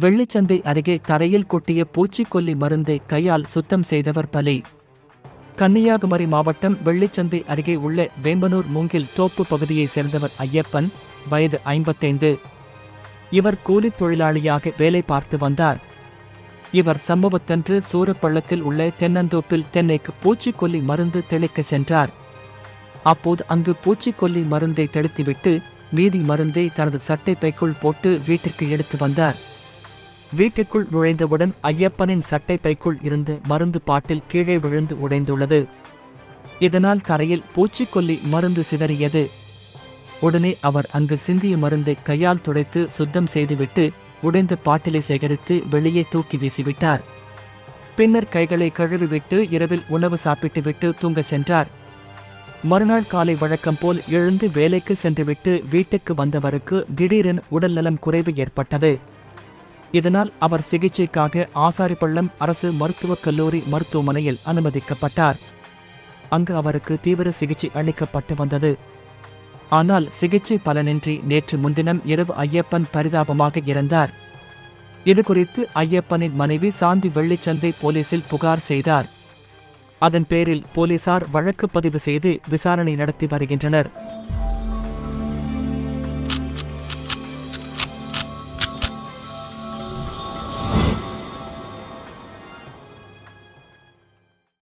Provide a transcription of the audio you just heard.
வெள்ளிச்சந்தை அருகே தரையில் கொட்டிய பூச்சிக்கொல்லி மருந்தை கையால் சுத்தம் செய்தவர் பலி. கன்னியாகுமரி மாவட்டம் வெள்ளிச்சந்தை அருகே உள்ள வேம்பனூர் மூங்கில் தோப்பு பகுதியைச் சேர்ந்தவர் ஐயப்பன் வயது ஐம்பத்தைந்து. இவர் கூலித் தொழிலாளியாக வேலை பார்த்து வந்தார். இவர் சம்பவத்தன்று சூரப்பள்ளத்தில் உள்ள தென்னந்தோப்பில் தென்னைக்கு பூச்சிக்கொல்லி மருந்து தெளிக்க சென்றார். அப்போது அங்கு பூச்சிக்கொல்லி மருந்தை தெளித்துவிட்டு மீதி மருந்தை தனது சட்டை பைக்குள் போட்டு வீட்டிற்கு எடுத்து வந்தார். வீட்டுக்குள் நுழைந்தவுடன் ஐயப்பனின் சட்டை பைக்குள் இருந்து மருந்து பாட்டில் கீழே விழுந்து உடைந்துள்ளது. இதனால் கரையில் பூச்சிக்கொல்லி மருந்து சிதறியது. உடனே அவர் அங்கு சிந்திய மருந்தை கையால் துடைத்து சுத்தம் செய்துவிட்டு உடைந்த பாட்டிலை சேகரித்து வெளியே தூக்கி வீசிவிட்டார். பின்னர் கைகளை கழுவிவிட்டு இரவில் உணவு சாப்பிட்டுவிட்டு தூங்க சென்றார். மறுநாள் காலை வழக்கம் போல் எழுந்து வேலைக்கு சென்றுவிட்டு வீட்டுக்கு வந்தவருக்கு திடீரென உடல்நலம் குறைவு ஏற்பட்டது. இதனால் அவர் சிகிச்சைக்காக ஆசாரிப்பள்ளம் அரசு மருத்துவக் கல்லூரி மருத்துவமனையில் அனுமதிக்கப்பட்டார். அங்கு அவருக்கு தீவிர சிகிச்சை அளிக்கப்பட்டு வந்தது. ஆனால் சிகிச்சை பலனின்றி நேற்று முன்தினம் இரவு ஐயப்பன் பரிதாபமாக இறந்தார். இதுகுறித்து ஐயப்பனின் மனைவி சாந்தி வெள்ளிச்சந்தை போலீசில் புகார் செய்தார். அதன் பேரில் போலீசார் வழக்கு பதிவு செய்து விசாரணை நடத்தி வருகின்றனர்.